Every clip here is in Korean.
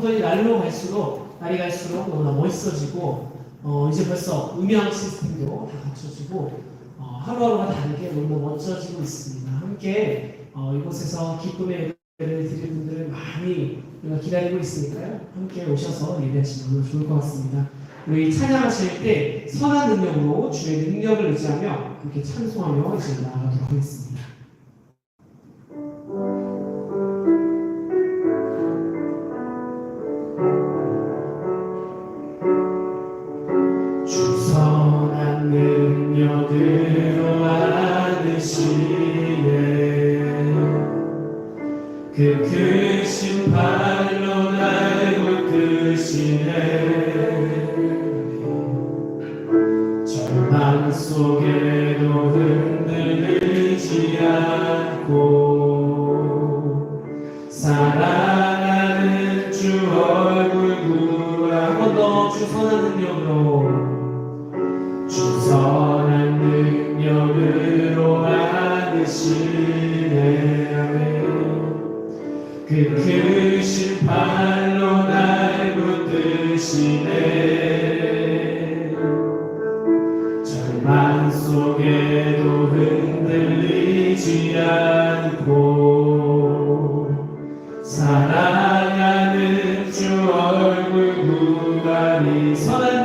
성전이 날로 갈수록 날이 갈수록 너무나 멋있어지고 어, 이제 벌써 음향 시스템도 다 갖춰지고 어, 하루하루가 다르게 너무나 멋져지고 있습니다. 함께 어, 이곳에서 기쁨의 예배를 드릴 분들을 많이 기다리고 있으니까요. 함께 오셔서 예배하시면 너무 좋을 것 같습니다. 우리 찬양하실 때 선한 능력으로 주의 능력을 의지하며 그렇게 찬송하며 이제 나아가도록 하겠습니다. 그 크신 발로 날 붙드시네 그 크신 발로 날 붙드시네. 절망 속에도 흔들리지 않고 사랑하는 주 얼굴 구하니 선한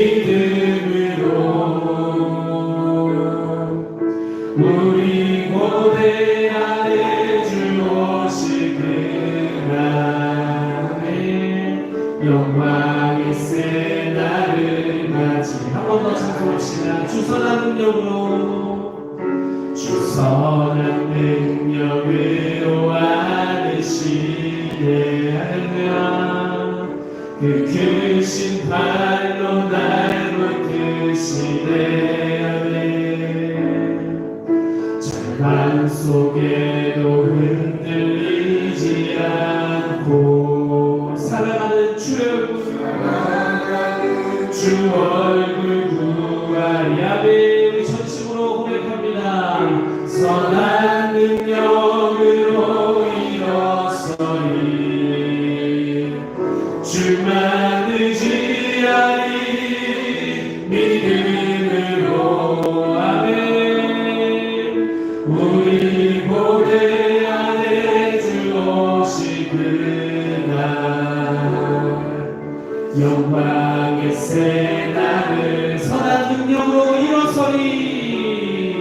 믿음으로 우리 고대 안에 주 오시그라 아멘 영광이 세 나를 맞이 한 번더 찬송합시다 주선한 능력으로 주선한 능력으 그 크신 발로 날 붙드시네 아멘. 절망 속에도 흔들리지 않고 사랑하는 주의 얼굴 주 얼굴 구 영광의 새 나를 선한 능력으로 일어서리.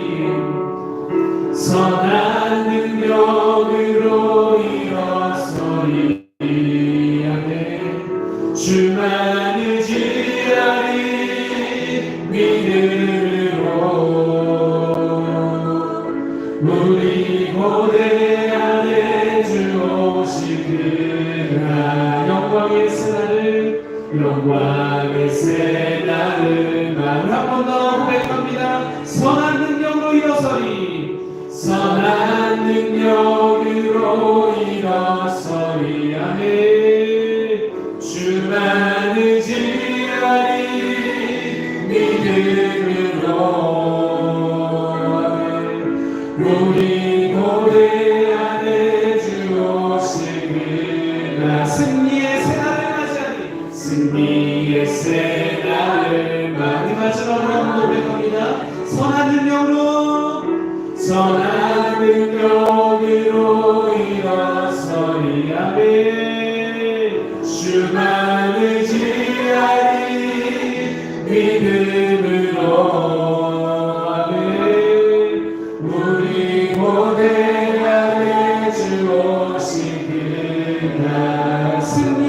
선한 능력으로 일어서리. 아멘. 주만 의 나를 마음 한번 더 고백합니다. 선한 능력으로 일어서리. 선한 능력으로 일어서리 아멘. 주만 의지하리. 믿음으로. 우리 고대 안에 주 오시그라 승리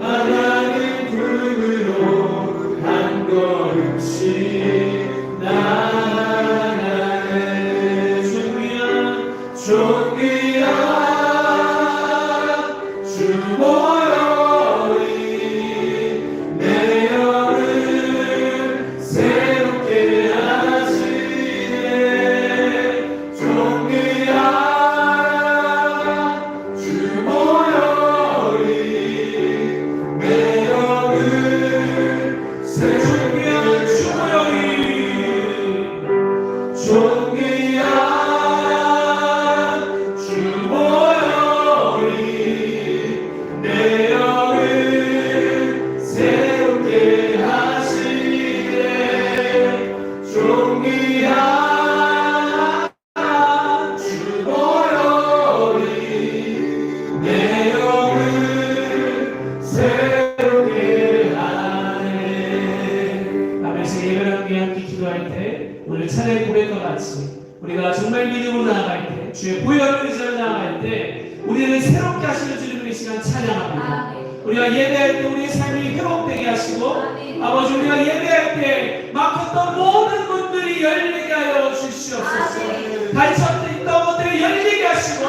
하나님 품으로 한 걸음씩 정말 믿음으로 나아갈 때, 주의 보혈 의지로 나아갈 때, 우리는 새롭게 하시는 주님의 시간 찬양합니다. 아, 네. 우리가 예배할 때 우리의 삶이 회복되게 하시고, 아, 네. 아버지 우리가 예배할 때 막혔던 모든 분들이 열리게 하여 주시옵소서. 아, 네. 갇혔던 것들이 열리게 하시고,